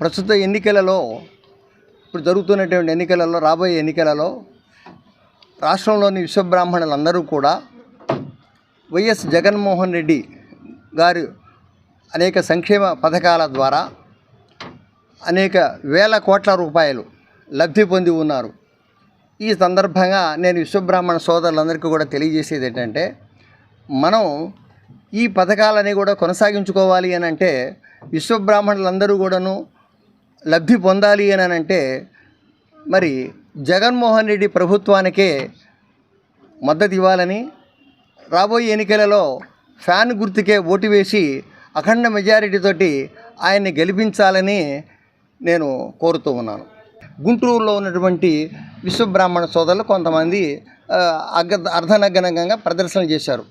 ప్రస్తుత ఎన్నికలలో ఇప్పుడు జరుగుతున్నటువంటి ఎన్నికలలో రాబోయే ఎన్నికలలో రాష్ట్రంలోని విశ్వబ్రాహ్మణులందరూ కూడా వైఎస్ జగన్మోహన్ రెడ్డి గారు అనేక సంక్షేమ పథకాల ద్వారా అనేక వేల కోట్ల రూపాయలు లబ్ధి పొంది ఉన్నారు. ఈ సందర్భంగా నేను విశ్వబ్రాహ్మణ సోదరులందరికీ కూడా తెలియజేసేది ఏంటంటే మనం ఈ పథకాలని కూడా కొనసాగించుకోవాలి అని అంటే విశ్వబ్రాహ్మణులందరూ కూడాను లబ్ధి పొందాలి అని అంటే మరి జగన్మోహన్ రెడ్డి ప్రభుత్వానికే మద్దతు ఇవ్వాలని రాబోయే ఎన్నికలలో ఫ్యాన్ గుర్తుకే ఓటు వేసి అఖండ మెజారిటీతోటి ఆయన్ని గెలిపించాలని నేను కోరుతూ ఉన్నాను. గుంటూరులో ఉన్నటువంటి విశ్వబ్రాహ్మణ సోదరులు కొంతమంది ఆ, అగ్గ అర్ధనగ్గనంగా ప్రదర్శనలు చేశారు.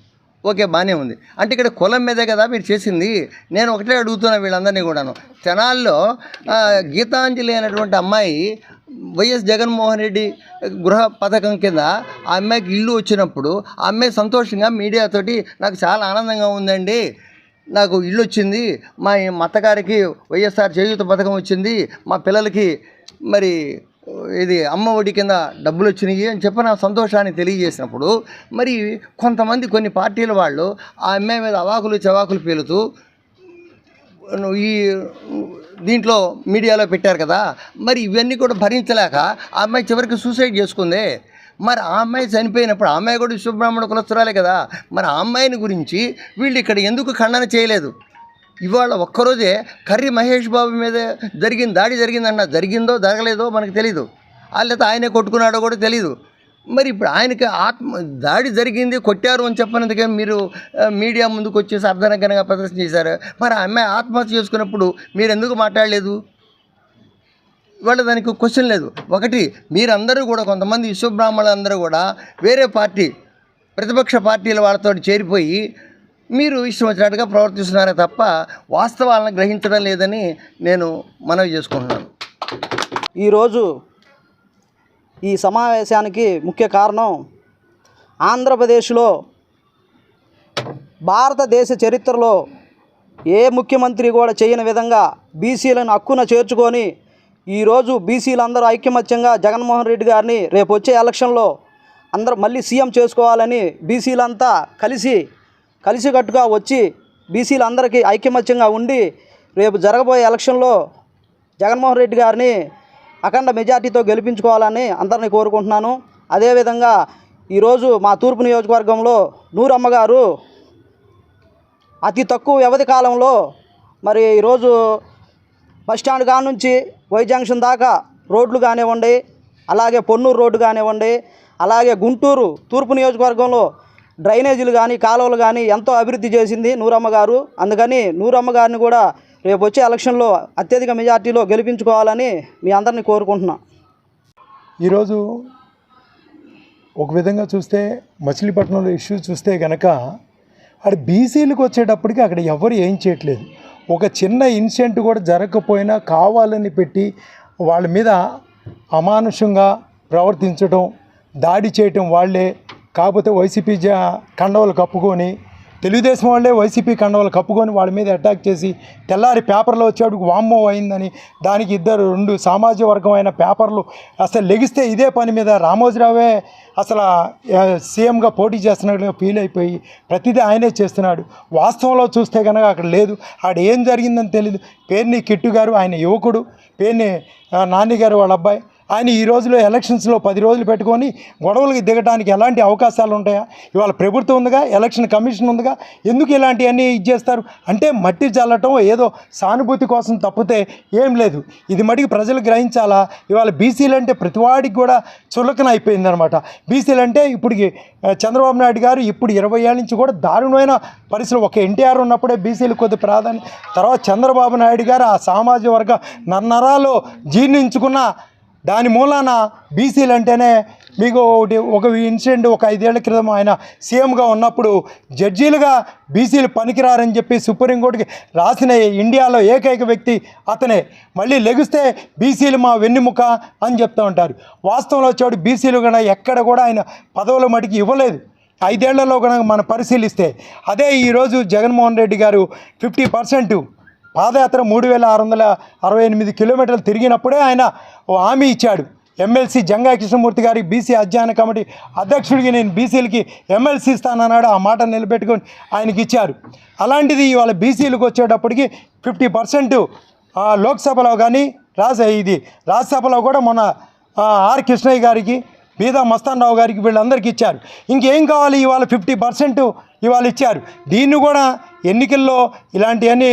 ఓకే బాగానే ఉంది. అంటే ఇక్కడ కులం మీదే కదా మీరు చేసింది. నేను ఒకటే అడుగుతున్నా వీళ్ళందరినీ కూడాను. తెనాల్లో గీతాంజలి అనేటువంటి అమ్మాయి వైఎస్ జగన్మోహన్ రెడ్డి గృహ పథకం కింద ఆ అమ్మాయికి ఇల్లు వచ్చినప్పుడు ఆ అమ్మాయి సంతోషంగా మీడియాతోటి నాకు చాలా ఆనందంగా ఉందండి. నాకు ఇల్లు వచ్చింది. మా మా అత్తగారికి వైఎస్ఆర్ చేయూత పథకం వచ్చింది. మా పిల్లలకి మరి ఇది అమ్మ ఒడి కింద డబ్బులు వచ్చినాయి అని చెప్పి నా సంతోషాన్ని తెలియజేసినప్పుడు మరి కొంతమంది కొన్ని పార్టీల వాళ్ళు ఆ అమ్మాయి మీద అవాకులు చవాకులు పేలుతూ ఈ దీంట్లో మీడియాలో పెట్టారు కదా మరి ఇవన్నీ కూడా భరించలేక ఆ అమ్మాయి చివరికి సూసైడ్ చేసుకుంది. మరి ఆ అమ్మాయి చనిపోయినప్పుడు ఆ అమ్మాయి కూడా విశ్వబ్రాహ్మణ కులస్తురాలే కదా మరి ఆ అమ్మాయిని గురించి వీళ్ళు ఇక్కడ ఎందుకు ఖండన చేయలేదు? ఇవాళ ఒక్కరోజే కర్రీ మహేష్ బాబు మీద జరిగింది దాడి జరిగిందన్న జరిగిందో జరగలేదో మనకు తెలీదు. లేకపోతే ఆయనే కొట్టుకున్నాడో కూడా తెలీదు. మరి ఇప్పుడు ఆయనకి ఆత్మ దాడి జరిగింది కొట్టారు అని చెప్పినందుకే మీరు మీడియా ముందుకు వచ్చేసి అర్ధనగ్గరంగా ప్రదర్శన చేశారు. మరి ఆ అమ్మాయి ఆత్మహత్య చేసుకున్నప్పుడు మీరు ఎందుకు మాట్లాడలేదు? ఇవాళ దానికి క్వశ్చన్ లేదు. ఒకటి మీరందరూ కూడా కొంతమంది విశ్వబ్రాహ్మణులందరూ కూడా వేరే పార్టీ ప్రతిపక్ష పార్టీల వాళ్ళతో చేరిపోయి మీరు ఇష్టం వచ్చినట్టుగా ప్రవర్తిస్తున్నారే తప్ప వాస్తవాలను గ్రహించడం లేదని నేను మనవి చేసుకుంటున్నాను. ఈరోజు ఈ సమావేశానికి ముఖ్య కారణం ఆంధ్రప్రదేశ్లో భారతదేశ చరిత్రలో ఏ ముఖ్యమంత్రి కూడా చేయని విధంగా బీసీలను హక్కున చేర్చుకొని ఈరోజు బీసీలందరూ ఐక్యమత్యంగా జగన్మోహన్ రెడ్డి గారిని రేపు వచ్చే ఎలక్షన్లో అందరూ మళ్ళీ సీఎం చేసుకోవాలని బీసీలంతా కలిసి కలిసికట్టుగా వచ్చి బీసీలందరికీ ఐక్యమత్యంగా ఉండి రేపు జరగబోయే ఎలక్షన్లో జగన్మోహన్ రెడ్డి గారిని అఖండ మెజార్టీతో గెలిపించుకోవాలని అందరినీ కోరుకుంటున్నాను. అదేవిధంగా ఈరోజు మా తూర్పు నియోజకవర్గంలో నూరమ్మగారు అతి తక్కువ వ్యవధి కాలంలో మరి ఈరోజు బస్ స్టాండ్ కాడ నుంచి వై జంక్షన్ దాకా రోడ్లు కానివ్వండి అలాగే పొన్నూరు రోడ్డు కానివ్వండి అలాగే గుంటూరు తూర్పు నియోజకవర్గంలో డ్రైనేజీలు కానీ కాలువలు కానీ ఎంతో అభివృద్ధి చేసింది నూరమ్మ గారు. అందుకని నూరమ్మ గారిని కూడా రేపు వచ్చే ఎలక్షన్లో అత్యధిక మెజార్టీలో గెలిపించుకోవాలని మీ అందరినీ కోరుకుంటున్నా. ఈరోజు ఒక విధంగా చూస్తే మచిలీపట్నంలో ఇష్యూ చూస్తే కనుక అక్కడ బీసీలకు వచ్చేటప్పటికి అక్కడ ఎవరు ఏం చేయట్లేదు. ఒక చిన్న ఇన్సిడెంట్ కూడా జరగకపోయినా కావాలని పెట్టి వాళ్ళ మీద అమానుషంగా ప్రవర్తించడం దాడి చేయటం వాళ్ళే కాకపోతే వైసీపీ జా కండవలు కప్పుకొని తెలుగుదేశం వాళ్ళే వైసీపీ కండవలు కప్పుకొని వాళ్ళ మీద అటాక్ చేసి తెల్లారి పేపర్లో వచ్చాడు వామ్మో అయిందని దానికి ఇద్దరు రెండు సామాజిక వర్గమైన పేపర్లు అసలు లెగిస్తే ఇదే పని మీద రామోజీరావే అసలు సీఎంగా పోటీ చేస్తున్నట్టుగా ఫీల్ అయిపోయి ప్రతిదీ ఆయనే చేస్తున్నాడు. వాస్తవంలో చూస్తే కనుక అక్కడ లేదు. ఆడ ఏం జరిగిందని తెలియదు పేర్ని కిట్టు గారు ఆయన యువకుడు. పేర్ని నాన్నగారు వాళ్ళ అబ్బాయి. ఆయన ఈ రోజులో ఎలక్షన్స్లో పది రోజులు పెట్టుకొని గొడవలకు దిగడానికి ఎలాంటి అవకాశాలు ఉంటాయా? ఇవాళ ప్రభుత్వం ఉందిగా ఎలక్షన్ కమిషన్ ఉందిగా ఎందుకు ఇలాంటివన్నీ ఇది చేస్తారు? అంటే మట్టి చల్లటం ఏదో సానుభూతి కోసం తప్పితే ఏం లేదు. ఇది మటుకు ప్రజలు గ్రహించాలా? ఇవాళ బీసీలు అంటే ప్రతివాడికి కూడా చులకన అయిపోయిందనమాట బీసీలు అంటే ఇప్పటికి చంద్రబాబు నాయుడు గారు ఇప్పుడు ఇరవై ఏళ్ళ నుంచి కూడా దారుణమైన పరిస్థితులు. ఒక ఎన్టీఆర్ ఉన్నప్పుడే బీసీలు కొద్ది ప్రాధాన్యం తర్వాత చంద్రబాబు నాయుడు గారు ఆ సామాజిక వర్గ నన్నరాలు జీర్ణించుకున్న దాని మూలాన బీసీలు అంటేనే మీకు ఒకటి ఒక ఇన్సిడెంట్ ఒక ఐదేళ్ళ క్రితం ఆయన సీఎంగా ఉన్నప్పుడు జడ్జీలుగా బీసీలు పనికిరారని చెప్పి సుప్రీంకోర్టుకి రాసిన ఇండియాలో ఏకైక వ్యక్తి అతనే. మళ్ళీ లెగిస్తే బీసీలు మా వెన్నుముక అని చెప్తూ ఉంటారు. వాస్తవంలో చోటు బీసీలు కూడా ఎక్కడ కూడా ఆయన పదవుల మటుకు ఇవ్వలేదు. ఐదేళ్ళలో కనుక మనం పరిశీలిస్తే అదే ఈరోజు జగన్మోహన్ రెడ్డి గారు ఫిఫ్టీ పర్సెంట్ పాదయాత్ర మూడు వేల ఆరు వందల అరవై ఎనిమిది కిలోమీటర్లు తిరిగినప్పుడే ఆయన ఓ హామీ ఇచ్చాడు. ఎమ్మెల్సీ జంగా కృష్ణమూర్తి గారి బీసీ అధ్యయన కమిటీ అధ్యక్షుడికి నేను బీసీలకి ఎమ్మెల్సీ ఇస్తానన్నాడు. ఆ మాట నిలబెట్టుకొని ఆయనకి ఇచ్చారు. అలాంటిది ఇవాళ బీసీలకు వచ్చేటప్పటికి ఫిఫ్టీ పర్సెంట్ లోక్సభలో కానీ రాజ ఇది రాజ్యసభలో కూడా మొన్న ఆర్ కృష్ణయ్య గారికి బీదా మస్తాన్ రావు గారికి వీళ్ళందరికీ ఇచ్చారు. ఇంకేం కావాలి ఇవాళ ఫిఫ్టీ పర్సెంట్ ఇవాళ ఇచ్చారు. దీన్ని కూడా ఎన్నికల్లో ఇలాంటివన్నీ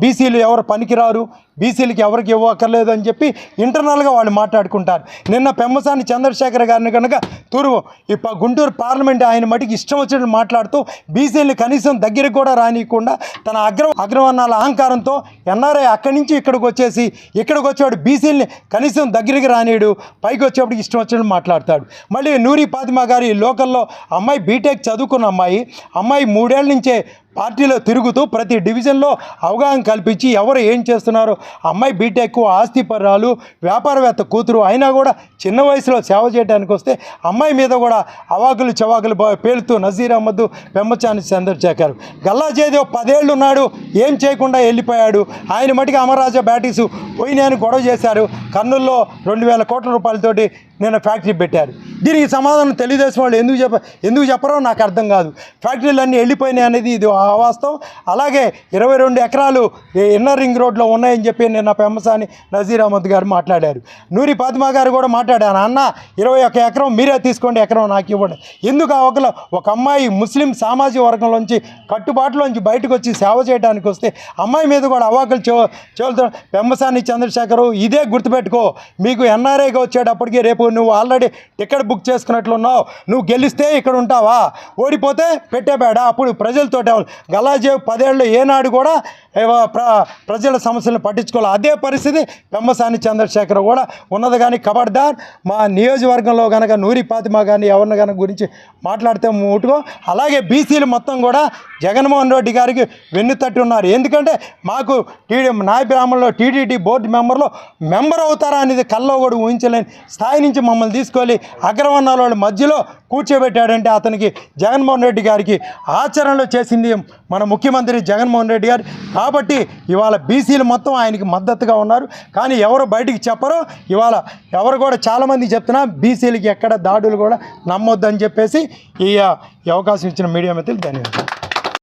బీసీలు ఎవరు పనికిరారు బీసీలకి ఎవరికి ఇవ్వక్కర్లేదు అని చెప్పి ఇంటర్నల్గా వాళ్ళు మాట్లాడుకుంటారు. నిన్న పెమ్మసాని చంద్రశేఖర్ గారిని కనుక తూరు ఇప్ప గుంటూరు పార్లమెంట్ ఆయన మటుకు ఇష్టం వచ్చినట్టు మాట్లాడుతూ బీసీలు కనీసం దగ్గరికి కూడా రానియకుండా తన అగ్ర అగ్రవర్ణాల అహంకారంతో ఎన్ఆర్ఐ అక్కడి నుంచి ఇక్కడికి వచ్చేసి ఇక్కడికి వచ్చేవాడు బీసీలని కనీసం దగ్గరికి రానియడు పైకి వచ్చేప్పటికి ఇష్టం వచ్చినట్టు మాట్లాడతాడు. మళ్ళీ నూరి పాతిమా గారి లోకల్లో అమ్మాయి బీటెక్ చదువుకున్న అమ్మాయి అమ్మాయి మూడేళ్ళ నుంచే పార్టీలో తిరుగుతూ ప్రతి డివిజన్లో అవగాహన కల్పించి ఎవరు ఏం చేస్తున్నారు అమ్మాయి బీటెక్ ఆస్తిపరాలు వ్యాపారవేత్త కూతురు అయినా కూడా చిన్న వయసులో సేవ చేయడానికి వస్తే అమ్మాయి మీద కూడా అవాకులు చవాకులు పేలుతూ నజీర్ అహ్మద్ పెమ్మచాని చంద్రశేఖర్. గల్లా జయదేవ్ పదేళ్ళు ఉన్నాడు ఏం చేయకుండా వెళ్ళిపోయాడు. ఆయన మటుకు అమరాజా బ్యాటీసు పోయినాయని గొడవ చేశారు. కర్నూల్లో రెండు వేల కోట్ల రూపాయలతోటి నేను ఫ్యాక్టరీ పెట్టారు. దీనికి సమాధానం తెలుగుదేశం వాళ్ళు ఎందుకు చెప్ప ఎందుకు చెప్పరో నాకు అర్థం కాదు. ఫ్యాక్టరీలన్నీ వెళ్ళిపోయినాయి అనేది ఇది వాస్తవం అలాగే ఇరవై రెండు ఎకరాలు ఇన్నర్ రింగ్ రోడ్లో ఉన్నాయని చెప్పి నిన్న పెమ్మసాని నజీర్ అహ్మద్ గారు మాట్లాడారు. నూరి ఫాతిమా గారు కూడా మాట్లాడారు. అన్న ఇరవై ఒక ఎకరం మీరే తీసుకోండి ఎకరం నాకు ఇవ్వండి. ఎందుకు ఆ ఒకలో ఒక అమ్మాయి ముస్లిం సామాజిక వర్గంలోంచి కట్టుబాటులోంచి బయటకు వచ్చి సేవ చేయడానికి వస్తే అమ్మాయి మీద కూడా అవాకులు చెవ చెవులతో పెమ్మసాని చంద్రశేఖరు ఇదే గుర్తుపెట్టుకో. మీకు ఎన్ఆర్ఐగా వచ్చేటప్పటికి రేపు నువ్వు ఆల్రెడీ టికెట్ బుక్ చేసుకున్నట్లున్నావు. నువ్వు గెలిస్తే ఇక్కడ ఉంటావా? ఓడిపోతే పెట్టేబేడ అప్పుడు ప్రజలతో గల్లాజేవ్ పదేళ్ళు ఏనాడు కూడా ప్ర ప్రజల సమస్యలను పట్టించుకోవాలి అదే పరిస్థితి పెమ్మసాని చంద్రశేఖర్ కూడా ఉన్నది. కానీ కబడ్దార్ మా నియోజకవర్గంలో కనుక నూరి పాతిమా కానీ ఎవరిని కనుక గురించి మాట్లాడితే ముట్టుకో. అలాగే బీసీలు మొత్తం కూడా జగన్మోహన్ రెడ్డి గారికి వెన్ను తట్టి ఉన్నారు. ఎందుకంటే మాకు టీడీ నాయ బ్రాహ్మణంలో టీడీటీ బోర్డు మెంబర్లో మెంబర్ అవుతారా అనేది కల్లో కూడా ఊహించలేని స్థాయి నుంచి మమ్మల్ని తీసుకొని అగ్రవర్ణాల వాళ్ళ మధ్యలో కూర్చోబెట్టాడంటే అతనికి జగన్మోహన్ రెడ్డి గారికి ఆచరణలో చేసింది మన ముఖ్యమంత్రి జగన్మోహన్ రెడ్డి గారు. కాబట్టి ఇవాళ బీసీలు మొత్తం ఆయనకి మద్దతుగా ఉన్నారు. కానీ ఎవరు బయటికి చెప్పరో ఇవాళ ఎవరు కూడా చాలామంది చెప్తున్నా బీసీలకి ఎక్కడ దాడులు కూడా నమ్మొద్దని చెప్పేసి ఈ ఈ అవకాశం ఇచ్చిన మీడియా మిత్రులు ధన్యవాదాలు.